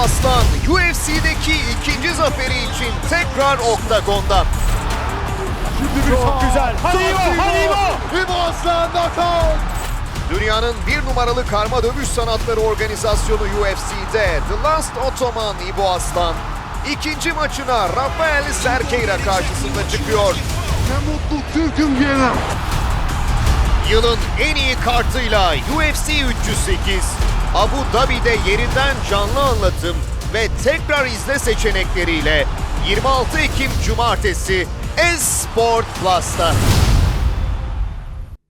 Aslan UFC'deki ikinci zaferi için tekrar oktagonda. Şimdi bir Çok güzel. Hadi İbo, hadi İbo. İbo Aslan knockout. Dünyanın bir numaralı karma dövüş sanatları organizasyonu UFC'de The Last Ottoman İbo Aslan ikinci maçına Rafael Serkeira karşısında çıkıyor. Ne mutlu Türk'üm. Yılın en iyi kartıyla UFC 308, Abu Dhabi'de yerinden canlı anlatım ve tekrar izle seçenekleriyle 26 Ekim Cumartesi Esport Plus'ta.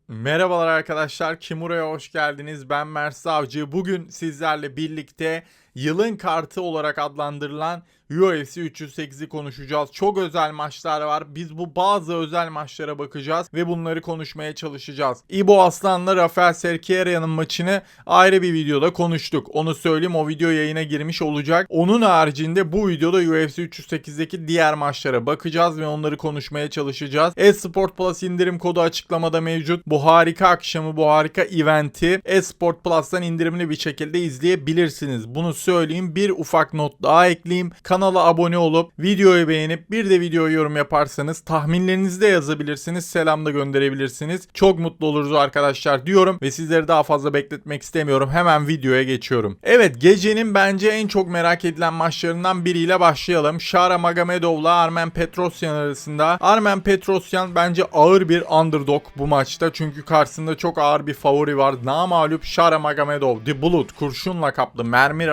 Merhabalar arkadaşlar, Kimura'ya hoş geldiniz. Ben Mert Savcı. Bugün sizlerle birlikte yılın kartı olarak adlandırılan UFC 308'i konuşacağız. Çok özel maçlar var. Biz bu bazı özel maçlara bakacağız ve bunları konuşmaya çalışacağız. İbo Aslan'la Rafael Serkeira'nın maçını ayrı bir videoda konuştuk. Onu söyleyeyim o video yayına girmiş olacak. Onun haricinde bu videoda UFC 308'deki diğer maçlara bakacağız ve onları konuşmaya çalışacağız. Esport Plus indirim kodu açıklamada mevcut. Bu harika akşamı, bu harika eventi Esport Plus'tan indirimli bir şekilde izleyebilirsiniz. Bunu söyleyeyim. Bir ufak not daha ekleyeyim. Kanala abone olup videoyu beğenip bir de videoya yorum yaparsanız tahminlerinizi de yazabilirsiniz. Selam da gönderebilirsiniz. Çok mutlu oluruz arkadaşlar diyorum ve sizleri daha fazla bekletmek istemiyorum. Hemen videoya geçiyorum. Evet gecenin bence en çok merak edilen maçlarından biriyle başlayalım. Shara Magomedov'la Armen Petrosyan arasında. Armen Petrosyan bence ağır bir underdog bu maçta. Çünkü karşısında çok ağır bir favori var. Namalup Shara Magomedov. The Bullet. Kurşun lakaplı. Mermi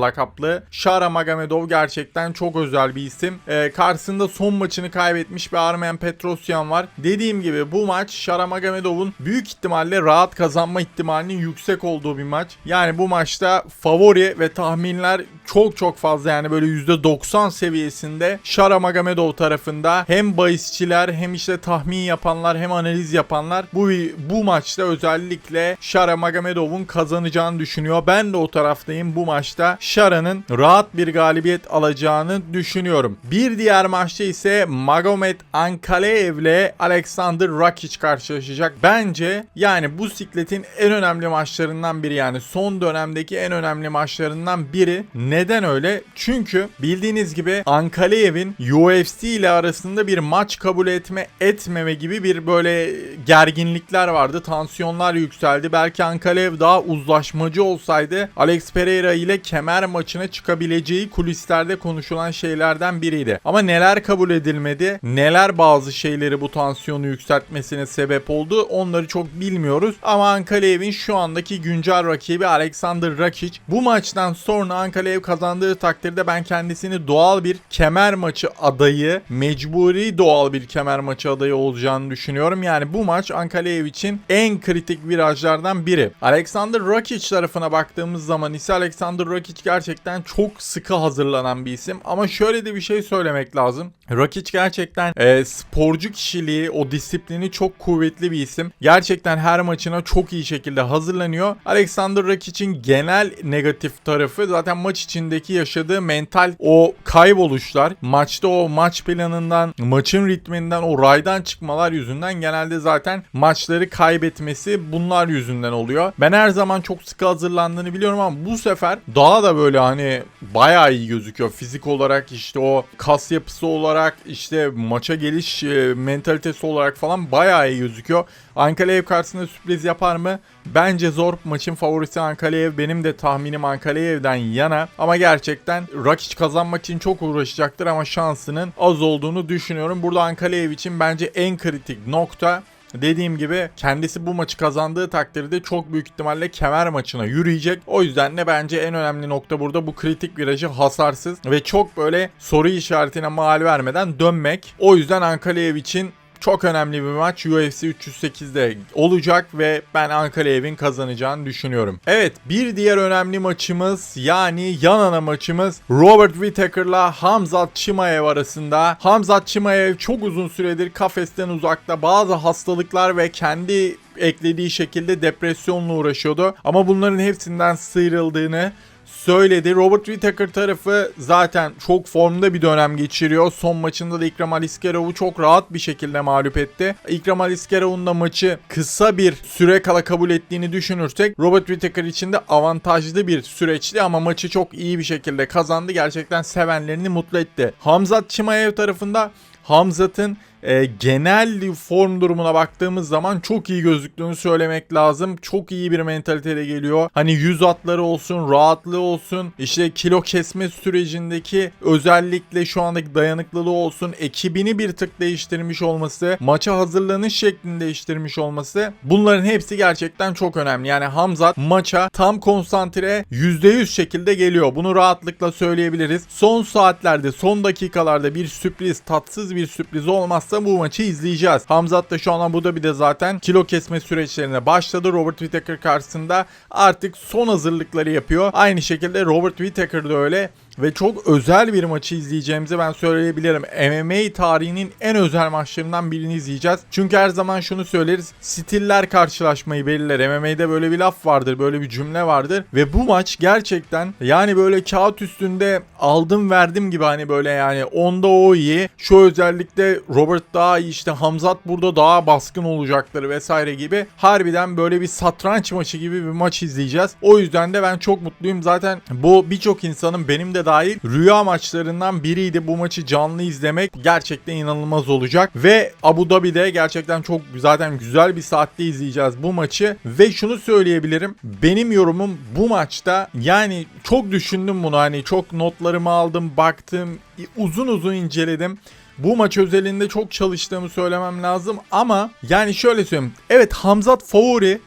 lakaplı. Shara Magomedov gerçekten çok özel bir isim. Ee, karşısında son maçını kaybetmiş bir Armen Petrosyan var. Dediğim gibi bu maç Shara Magomedov'un büyük ihtimalle rahat kazanma ihtimalinin yüksek olduğu bir maç. Yani bu maçta favori ve tahminler çok çok fazla yani böyle %90 seviyesinde Shara Magomedov tarafında hem bahisçiler hem işte tahmin yapanlar hem analiz yapanlar bu bu maçta özellikle Shara Magomedov'un kazanacağını düşünüyor. Ben de o taraftayım bu maçta Shara'nın rahat bir galibiyet alacağını düşünüyorum. Bir diğer maçta ise Magomed Ankalaev ile Alexander Rakic karşılaşacak. Bence yani bu sikletin en önemli maçlarından biri yani son dönemdeki en önemli maçlarından biri. Neden öyle? Çünkü bildiğiniz gibi Ankalaev'in UFC ile arasında bir maç kabul etme etmeme gibi bir böyle gerginlikler vardı. Tansiyonlar yükseldi. Belki Ankalaev daha uzlaşmacı olsaydı Alex Pereira ile kemer maçına çıkabileceği kulislerde konuşulan şeylerden biriydi. Ama neler kabul edilmedi? Neler bazı şeyleri bu tansiyonu yükseltmesine sebep oldu? Onları çok bilmiyoruz. Ama Ankalaev'in şu andaki güncel rakibi Alexander Rakic. Bu maçtan sonra Ankalaev kazandığı takdirde ben kendisini doğal bir kemer maçı adayı, mecburi doğal bir kemer maçı adayı olacağını düşünüyorum. Yani bu maç Ankalaev için en kritik virajlardan biri. Alexander Rakic tarafına baktığımız zaman ise Alexander Rakic gerçekten çok sıkı hazırlanan bir isim. Ama şöyle de bir şey söylemek lazım. Rakic gerçekten e, sporcu kişiliği, o disiplini çok kuvvetli bir isim. Gerçekten her maçına çok iyi şekilde hazırlanıyor. Alexander Rakic'in genel negatif tarafı zaten maç içindeki yaşadığı mental o kayboluşlar. Maçta o maç planından, maçın ritminden, o raydan çıkmalar yüzünden genelde zaten maçları kaybetmesi bunlar yüzünden oluyor. Ben her zaman çok sıkı hazırlandığını biliyorum ama bu sefer daha da böyle hani bayağı iyi gözüküyor. Fizik olarak işte o kas yapısı olarak işte maça geliş e, mentalitesi olarak falan bayağı iyi gözüküyor. Ankaleev karşısında sürpriz yapar mı? Bence zor. Maçın favorisi Ankaleev. Benim de tahminim Ankaleev'den yana. Ama gerçekten Rakic kazanmak için çok uğraşacaktır ama şansının az olduğunu düşünüyorum. Burada Ankaleev için bence en kritik nokta Dediğim gibi kendisi bu maçı kazandığı takdirde çok büyük ihtimalle kemer maçına yürüyecek. O yüzden de bence en önemli nokta burada bu kritik virajı hasarsız ve çok böyle soru işaretine mal vermeden dönmek. O yüzden Ankaleev için çok önemli bir maç UFC 308'de olacak ve ben Ankalaev'in kazanacağını düşünüyorum. Evet bir diğer önemli maçımız yani yan ana maçımız Robert Whittaker'la Hamzat Chimaev arasında. Hamzat Chimaev çok uzun süredir kafesten uzakta bazı hastalıklar ve kendi eklediği şekilde depresyonla uğraşıyordu. Ama bunların hepsinden sıyrıldığını söyledi. Robert Whittaker tarafı zaten çok formda bir dönem geçiriyor. Son maçında da İkram Aliskerov'u çok rahat bir şekilde mağlup etti. İkram Aliskerov'un da maçı kısa bir süre kala kabul ettiğini düşünürsek Robert Whittaker için de avantajlı bir süreçti ama maçı çok iyi bir şekilde kazandı. Gerçekten sevenlerini mutlu etti. Hamzat Chimaev tarafında Hamzat'ın e, genel form durumuna baktığımız zaman çok iyi gözüktüğünü söylemek lazım. Çok iyi bir mentaliteyle geliyor. Hani yüz atları olsun, rahatlığı olsun, işte kilo kesme sürecindeki özellikle şu andaki dayanıklılığı olsun, ekibini bir tık değiştirmiş olması, maça hazırlanış şeklini değiştirmiş olması bunların hepsi gerçekten çok önemli. Yani Hamzat maça tam konsantre %100 şekilde geliyor. Bunu rahatlıkla söyleyebiliriz. Son saatlerde, son dakikalarda bir sürpriz, tatsız bir sürpriz olmazsa bu maçı izleyeceğiz. Hamzat da şu an Abu Dhabi'de zaten kilo kesme süreçlerine başladı. Robert Whittaker karşısında artık son hazırlıkları yapıyor. Aynı şekilde Robert Whittaker da öyle ve çok özel bir maçı izleyeceğimizi ben söyleyebilirim. MMA tarihinin en özel maçlarından birini izleyeceğiz. Çünkü her zaman şunu söyleriz. Stiller karşılaşmayı belirler. MMA'de böyle bir laf vardır, böyle bir cümle vardır ve bu maç gerçekten yani böyle kağıt üstünde aldım verdim gibi hani böyle yani onda o iyi. Şu özellikle Robert daha iyi işte Hamzat burada daha baskın olacaktır vesaire gibi. Harbiden böyle bir satranç maçı gibi bir maç izleyeceğiz. O yüzden de ben çok mutluyum. Zaten bu birçok insanın benim de dahil rüya maçlarından biriydi. Bu maçı canlı izlemek gerçekten inanılmaz olacak. Ve Abu Dhabi'de gerçekten çok zaten güzel bir saatte izleyeceğiz bu maçı. Ve şunu söyleyebilirim. Benim yorumum bu maçta yani çok düşündüm bunu hani çok notlarımı aldım baktım uzun uzun inceledim. Bu maç özelinde çok çalıştığımı söylemem lazım ama yani şöyle söyleyeyim. Evet Hamzat favori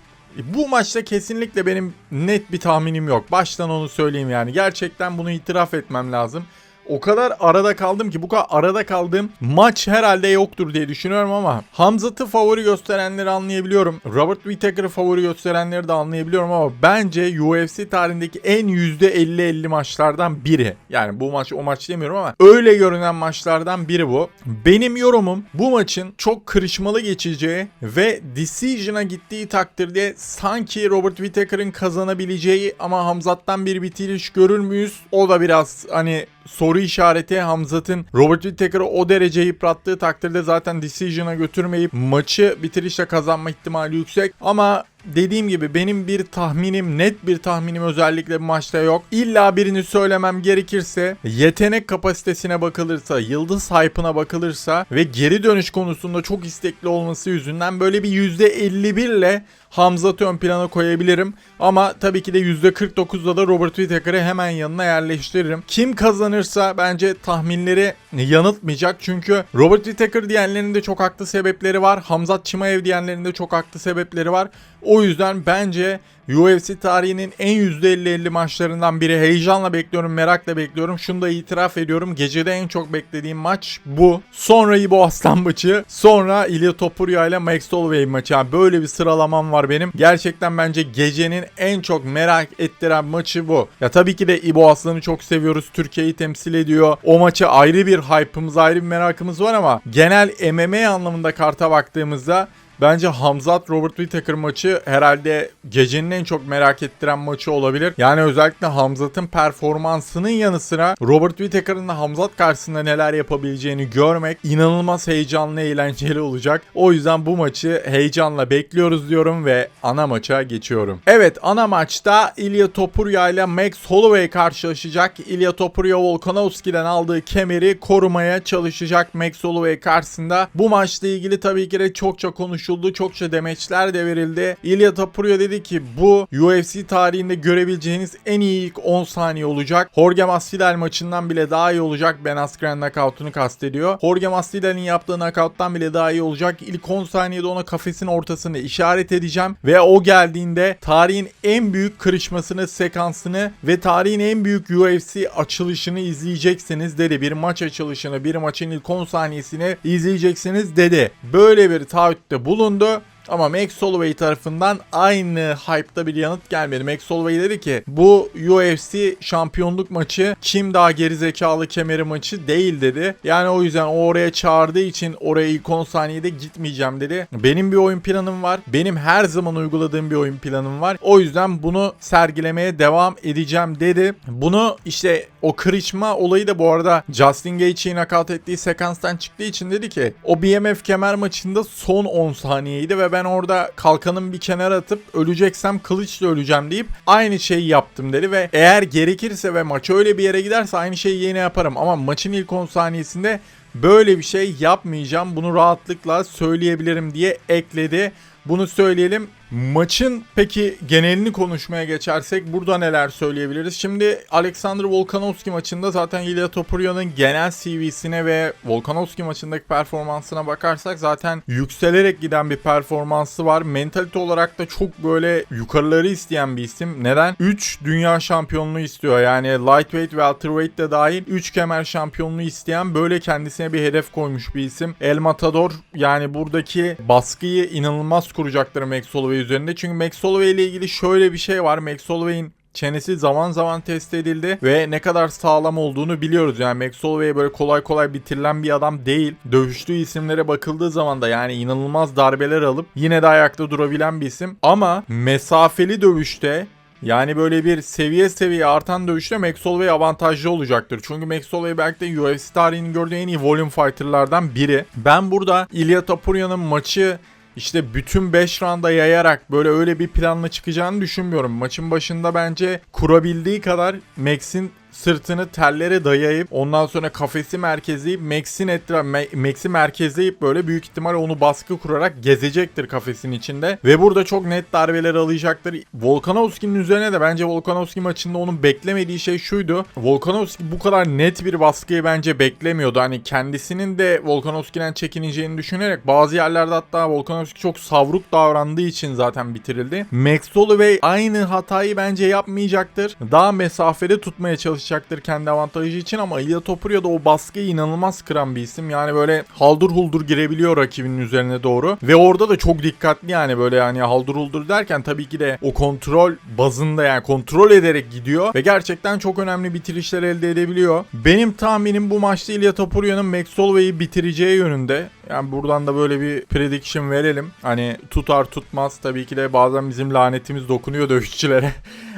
bu maçta kesinlikle benim net bir tahminim yok. Baştan onu söyleyeyim yani. Gerçekten bunu itiraf etmem lazım. O kadar arada kaldım ki bu kadar arada kaldığım maç herhalde yoktur diye düşünüyorum ama Hamzat'ı favori gösterenleri anlayabiliyorum. Robert Whittaker'ı favori gösterenleri de anlayabiliyorum ama bence UFC tarihindeki en %50-50 maçlardan biri. Yani bu maç o maç demiyorum ama öyle görünen maçlardan biri bu. Benim yorumum bu maçın çok kırışmalı geçeceği ve decision'a gittiği takdirde sanki Robert Whittaker'ın kazanabileceği ama Hamzat'tan bir bitiriş görür müyüz? O da biraz hani soru işareti Hamzat'ın Robert Whittaker'ı o derece yıprattığı takdirde zaten decision'a götürmeyip maçı bitirişle kazanma ihtimali yüksek. Ama dediğim gibi benim bir tahminim net bir tahminim özellikle bu maçta yok. İlla birini söylemem gerekirse yetenek kapasitesine bakılırsa, yıldız hype'ına bakılırsa ve geri dönüş konusunda çok istekli olması yüzünden böyle bir %51 ile Hamzat'ı ön plana koyabilirim. Ama tabii ki de %49'da da Robert Whittaker'ı hemen yanına yerleştiririm. Kim kazanırsa bence tahminleri yanıltmayacak. Çünkü Robert Whittaker diyenlerin de çok haklı sebepleri var. Hamzat Chimaev diyenlerin de çok haklı sebepleri var. O yüzden bence UFC tarihinin en %50-50 maçlarından biri. Heyecanla bekliyorum, merakla bekliyorum. Şunu da itiraf ediyorum. Gecede en çok beklediğim maç bu. Sonra İbo Aslan maçı. Sonra İlya Topuria ile Max Holloway maçı. Yani böyle bir sıralamam var benim. Gerçekten bence gecenin en çok merak ettiren maçı bu. Ya tabii ki de İbo Aslan'ı çok seviyoruz. Türkiye'yi temsil ediyor. O maça ayrı bir hype'ımız, ayrı bir merakımız var ama genel MMA anlamında karta baktığımızda Bence Hamzat Robert Whittaker maçı herhalde gecenin en çok merak ettiren maçı olabilir. Yani özellikle Hamzat'ın performansının yanı sıra Robert Whittaker'ın da Hamzat karşısında neler yapabileceğini görmek inanılmaz heyecanlı, eğlenceli olacak. O yüzden bu maçı heyecanla bekliyoruz diyorum ve ana maça geçiyorum. Evet ana maçta Ilya Topuria ile Max Holloway karşılaşacak. Ilya Topuria Volkanovski'den aldığı kemeri korumaya çalışacak Max Holloway karşısında. Bu maçla ilgili tabii ki de çokça konuşuldu. Çokça demeçler de verildi. Ilya Topuria dedi ki bu UFC tarihinde görebileceğiniz en iyi ilk 10 saniye olacak. Jorge Masvidal maçından bile daha iyi olacak. Ben Askren knockout'unu kastediyor. Jorge Masvidal'in yaptığı knockout'tan bile daha iyi olacak. İlk 10 saniyede ona kafesin ortasını işaret edeceğim ve o geldiğinde tarihin en büyük kırışmasını, sekansını ve tarihin en büyük UFC açılışını izleyeceksiniz dedi. Bir maç açılışını, bir maçın ilk 10 saniyesini izleyeceksiniz dedi. Böyle bir taahhütte bulundu. Ama Max Holloway tarafından aynı hype'da bir yanıt gelmedi. Max Holloway dedi ki bu UFC şampiyonluk maçı kim daha gerizekalı kemeri maçı değil dedi. Yani o yüzden o oraya çağırdığı için oraya ilk 10 saniyede gitmeyeceğim dedi. Benim bir oyun planım var. Benim her zaman uyguladığım bir oyun planım var. O yüzden bunu sergilemeye devam edeceğim dedi. Bunu işte o kırışma olayı da bu arada Justin Gaethje'yi nakavt ettiği sekanstan çıktığı için dedi ki o BMF kemer maçında son 10 saniyeydi ve ben orada kalkanımı bir kenara atıp öleceksem kılıçla öleceğim deyip aynı şeyi yaptım dedi ve eğer gerekirse ve maç öyle bir yere giderse aynı şeyi yine yaparım ama maçın ilk 10 saniyesinde böyle bir şey yapmayacağım bunu rahatlıkla söyleyebilirim diye ekledi. Bunu söyleyelim. Maçın peki genelini konuşmaya geçersek burada neler söyleyebiliriz? Şimdi Alexander Volkanovski maçında zaten Ilya Topuria'nın genel CV'sine ve Volkanovski maçındaki performansına bakarsak zaten yükselerek giden bir performansı var. Mentalite olarak da çok böyle yukarıları isteyen bir isim. Neden? 3 dünya şampiyonluğu istiyor. Yani lightweight ve welterweight de dahil 3 kemer şampiyonluğu isteyen böyle kendisine bir hedef koymuş bir isim. El Matador yani buradaki baskıyı inanılmaz kuracaktır Max Holloway üzerinde. Çünkü Max Holloway ile ilgili şöyle bir şey var. Max Holloway'in çenesi zaman zaman test edildi ve ne kadar sağlam olduğunu biliyoruz. Yani Max Holloway böyle kolay kolay bitirilen bir adam değil. Dövüştüğü isimlere bakıldığı zaman da yani inanılmaz darbeler alıp yine de ayakta durabilen bir isim. Ama mesafeli dövüşte yani böyle bir seviye seviye artan dövüşte Max Holloway avantajlı olacaktır. Çünkü Max Holloway belki de UFC tarihinin gördüğü en iyi volume fighterlardan biri. Ben burada Ilya Tapuria'nın maçı işte bütün 5 rounda yayarak böyle öyle bir planla çıkacağını düşünmüyorum. Maçın başında bence kurabildiği kadar Max'in sırtını tellere dayayıp ondan sonra kafesi merkezleyip Max'in etraf Max'i merkezleyip böyle büyük ihtimal onu baskı kurarak gezecektir kafesin içinde ve burada çok net darbeler alacaktır. Volkanovski'nin üzerine de bence Volkanovski maçında onun beklemediği şey şuydu. Volkanovski bu kadar net bir baskıyı bence beklemiyordu. Hani kendisinin de Volkanovski'den çekineceğini düşünerek bazı yerlerde hatta Volkanovski çok savruk davrandığı için zaten bitirildi. Max Holloway aynı hatayı bence yapmayacaktır. Daha mesafede tutmaya çalışacaktır kendi avantajı için ama Ilya Topuria da o baskıyı inanılmaz kıran bir isim. Yani böyle haldır huldur girebiliyor rakibinin üzerine doğru. Ve orada da çok dikkatli yani böyle yani haldır huldur derken tabii ki de o kontrol bazında yani kontrol ederek gidiyor ve gerçekten çok önemli bitirişler elde edebiliyor. Benim tahminim bu maçta Ilya Topuria'nın Max Holloway'i bitireceği yönünde. Yani buradan da böyle bir prediction verelim. Hani tutar tutmaz tabii ki de bazen bizim lanetimiz dokunuyor dövüşçülere.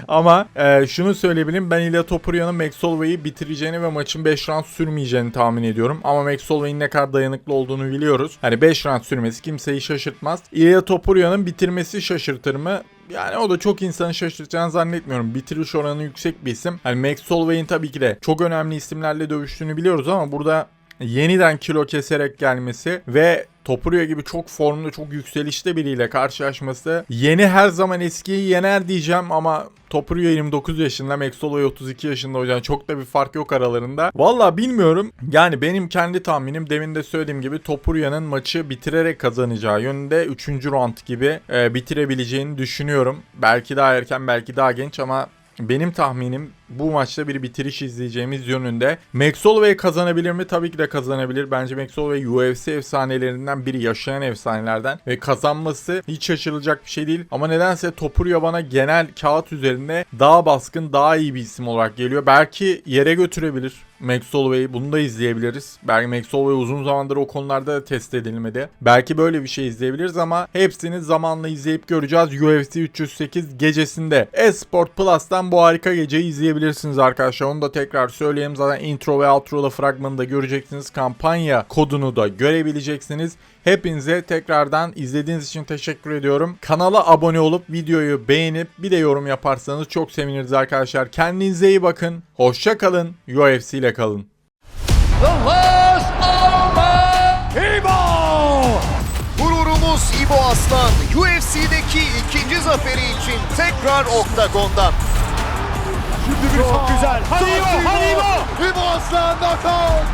Ama e, şunu söyleyebilirim ben Ilya Topuria'nın Max Holloway'i bitireceğini ve maçın 5 round sürmeyeceğini tahmin ediyorum. Ama Max Holloway'in ne kadar dayanıklı olduğunu biliyoruz. Hani 5 round sürmesi kimseyi şaşırtmaz. Ilya Topuria'nın bitirmesi şaşırtır mı? Yani o da çok insanı şaşırtacağını zannetmiyorum. Bitiriş oranı yüksek bir isim. Hani Max Holloway'in tabii ki de çok önemli isimlerle dövüştüğünü biliyoruz ama burada yeniden kilo keserek gelmesi ve Topuria gibi çok formlu, çok yükselişte biriyle karşılaşması yeni her zaman eskiyi yener diyeceğim ama Topuria 29 yaşında, Max Holloway 32 yaşında hocam. Çok da bir fark yok aralarında. Valla bilmiyorum. Yani benim kendi tahminim demin de söylediğim gibi Topuria'nın maçı bitirerek kazanacağı yönünde 3. round gibi e, bitirebileceğini düşünüyorum. Belki daha erken, belki daha genç ama benim tahminim bu maçta bir bitiriş izleyeceğimiz yönünde. Max Holloway kazanabilir mi? Tabii ki de kazanabilir. Bence Max Holloway UFC efsanelerinden biri, yaşayan efsanelerden ve kazanması hiç şaşırılacak bir şey değil. Ama nedense Topuria bana genel kağıt üzerinde daha baskın, daha iyi bir isim olarak geliyor. Belki yere götürebilir. Max Holloway'i bunu da izleyebiliriz. Belki Max Holloway uzun zamandır o konularda da test edilmedi. Belki böyle bir şey izleyebiliriz ama hepsini zamanla izleyip göreceğiz. UFC 308 gecesinde Esport Plus'tan bu harika geceyi izleyebilirsiniz arkadaşlar. Onu da tekrar söyleyeyim. Zaten intro ve outro'da fragmanı da göreceksiniz. Kampanya kodunu da görebileceksiniz. Hepinize tekrardan izlediğiniz için teşekkür ediyorum. Kanala abone olup videoyu beğenip bir de yorum yaparsanız çok seviniriz arkadaşlar. Kendinize iyi bakın. Hoşça kalın. UFC ile kalın. The last! Gururumuz İbo Aslan UFC'deki ikinci zaferi için tekrar oktagonda. Şimdi bir Çok güzel. Hadi İbo, hadi İbo. İbo Aslan knockout.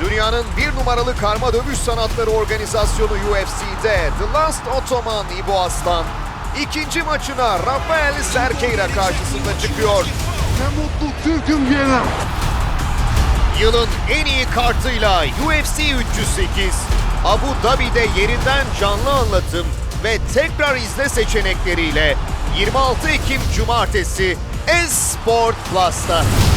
Dünyanın bir numaralı karma dövüş sanatları organizasyonu UFC'de The Last Ottoman İbo Aslan ikinci maçına Rafael Serkeira karşısında çıkıyor. Ne mutlu Türk'üm diyene. Yılın en iyi kartıyla UFC 308 Abu Dhabi'de yerinden canlı anlatım ve tekrar izle seçenekleriyle 26 Ekim Cumartesi Esport Plus'ta.